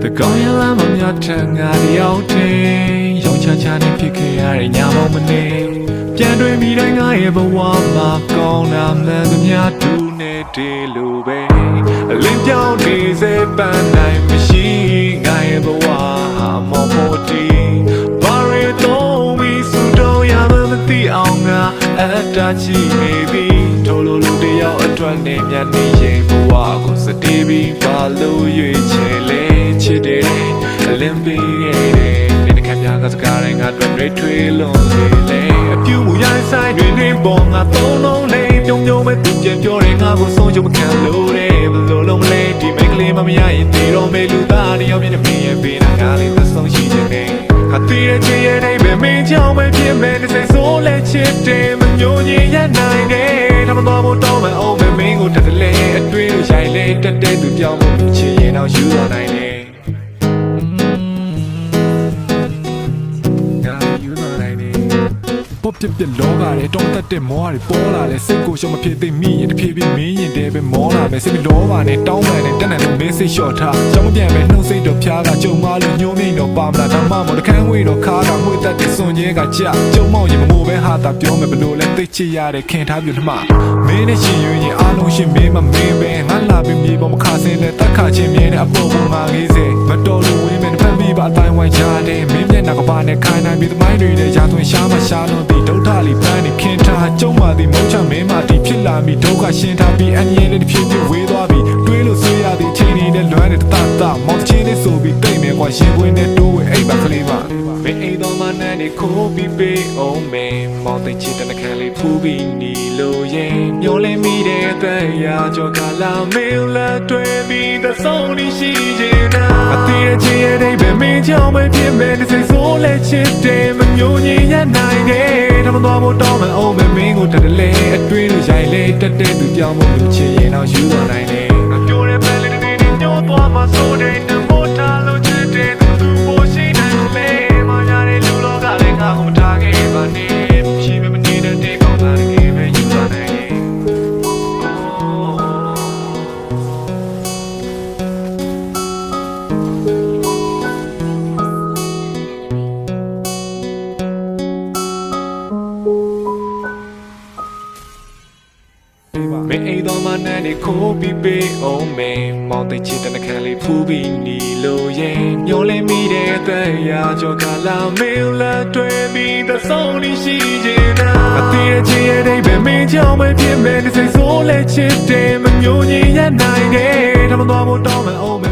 များထံငါတယောက်တည်းရောင်ချချနဲ့ဖြစ်ခဲ့ရတဲ့ညမောင်မနေပြန်တွေ့မိတိုင်းငါရဲ့ဘဝမှာကောင်းတာမှန်သမျှတူနေတယ်လို့ပဲအလင်းပြောင်းနေစေပန်းနိုင်မရှိငါရဲ့ဘဝဟာမော်မော်တီဘာရီတော့မီစုတော့ရမမသိအောင်ငါအတားချီနေပြီထိုလိုလူတယောက်အတွက်နေမြတ်နေရင်ဘဝကိုစတေးပြီးပါလို့ရွေးချယ်လေ ချစ်တယ်အလင်းပေးခဲ့တယ်နေတခါများကစကားတိုင်းငါတွေ့တွေ့ထွေးလွန်စေလေအပြူမူရိုင်းဆိုင်တွင်တွင်ပေါ်ငါသုံးလုံးလေးပြုံးပြုံးမဲ့သူပြန်ပြောတယ်ငါကိုဆုံးချုံမခံလို့တယ်ဘယ်လိုလုံးမလဲဒီမိတ်ကလေးမမရရင်ဒီတော့မေလူသားတယောက်မြင်နေမင်းရဲ့ပေးတာငါလေးသက်ဆုံးရှိနေတယ်ခါတီးတဲ့ချင်ရဲ့နေပဲမင်းကြောင့်ပဲဖြစ်မဲ့ဒီစိတ်ဆိုးလဲချစ်တယ်မညိုညင်ရနိုင်တယ်ဒါမှတော့မတော်မအောင်ပဲမင်းကိုတက်တလဲအတွေ့လို့ရိုင်လဲတက်တဲ့သူပြောင်းမှုချင်ရင်တော့ယူသွားနိုင်တယ်ငါ ပေါပြပြလောကရဲတောင်းတတ်တဲ့မောတွေပေါ်လာလဲစိတ်ကိုရှောင်မဖြစ်သိမိရင်တဖြည်းဖြည်းမင်းရင်တဲပဲမောလာပဲစိတ်မလောပါနဲ့တောင်းပန်နဲ့တက်နိုင်လို့မင်းစိတ်လျှော့ထားရှောင်မပြန်ပဲနှုတ်စိတ်တော့ဖျားကကြုံမလို့ညှိုးမိန်တော့ပါမလားဒါမှမဟုတ်တခန်းဝေးတော့ခါကမှွေတတ်တဲ့စွန်ရဲကကြကြုံမောက်ရင်မမိုးပဲဟာတာပြောမယ်ဘလို့လဲသိချရတဲ့ခင်ထားပြထမမင်းနဲ့ရှင်ရွရင်အားလုံးရှင်မင်းမမင်းပဲငါလာပြီးမြေပေါ်မခါစင်းလဲတက်ခါချင်းမြဲတဲ့အပေါ်ပေါ်မှာလေးစေမတော်လို့ဝင်းမယ်တစ်ဖက်ပြီးပါအတိုင်းဝိုင်းကြတယ်မင်းမျက် နှာကပါနဲ့ခိုင်းနိုင်ပြီးသမိုင်းတွေနဲ့ရာသွင်းရှားမရှားလို့ဒီဒုဋ္ဌလီပန်းနေခင်ထားကျုံမာသည်မုံချမင်းမဒီဖြစ်လာပြီးဒုက္ခရှင်းထားပြီးအငြင်းလေးတစ်ဖြည်းဖြည်းဝေးသွားပြီးတွေးလို့ဆွေးရသည်ချင်းနေတဲ့လွမ်းတဲ့တတမောင်ချင်းလေးဆိုပြီးတိတ်မယ်ကွာရှင်ခွင်းနဲ့တိုးဝဲအိတ် ပါကလေးပါမင်းအိမ်တော်မနဲ့နေခိုးပြီးပေးအောင်မင်းမောင်သိချစ်တဲ့နှခမ်းလေးဖူးပြီးနီလို့ရင်မျောလင်းမိတဲ့အသက်ရာကြောကလာမင်းလာတွေ့ပြီးသဆုံးနေရှိနေတာအသေးရဲ့ချစ်ရဲ့အိမ်ပဲမင်းကြောင့်ပဲဖြစ်မဲ့ဒီစိတ်ဆိုးလဲချစ်တယ်မညိုညင်ရနိုင်တယ်ဒါမှတော့မတော်မအောင်ပဲမင်းကိုတက်တလဲအတွေ့လို့ရိုင်လဲတက်တဲ့သူပြောင်းမှုလူချင်ရင်တော့ယူသွားနိုင်တယ် မင်းအိမ်တော်မနဲ့နေခိုးပြီးပေးအောင်မင်းမောင်သိချစ်တဲ့နှခမ်းလေးဖူးပြီးနီလို့ရင်ညှိုးလင်းမိတဲ့အသက်ရာကြောကလာမင်းလာတွေ့ပြီးသဆုံးနေရှိနေတာအသေးရဲ့ချစ်ရဲ့အိမ်ပဲမင်းကြောင့်ပဲဖြစ်မဲ့ဒီစိတ်ဆိုးလဲချစ်တယ်မညိုညင်ရနိုင်တယ်ဒါမှတော့မတော်မအောင်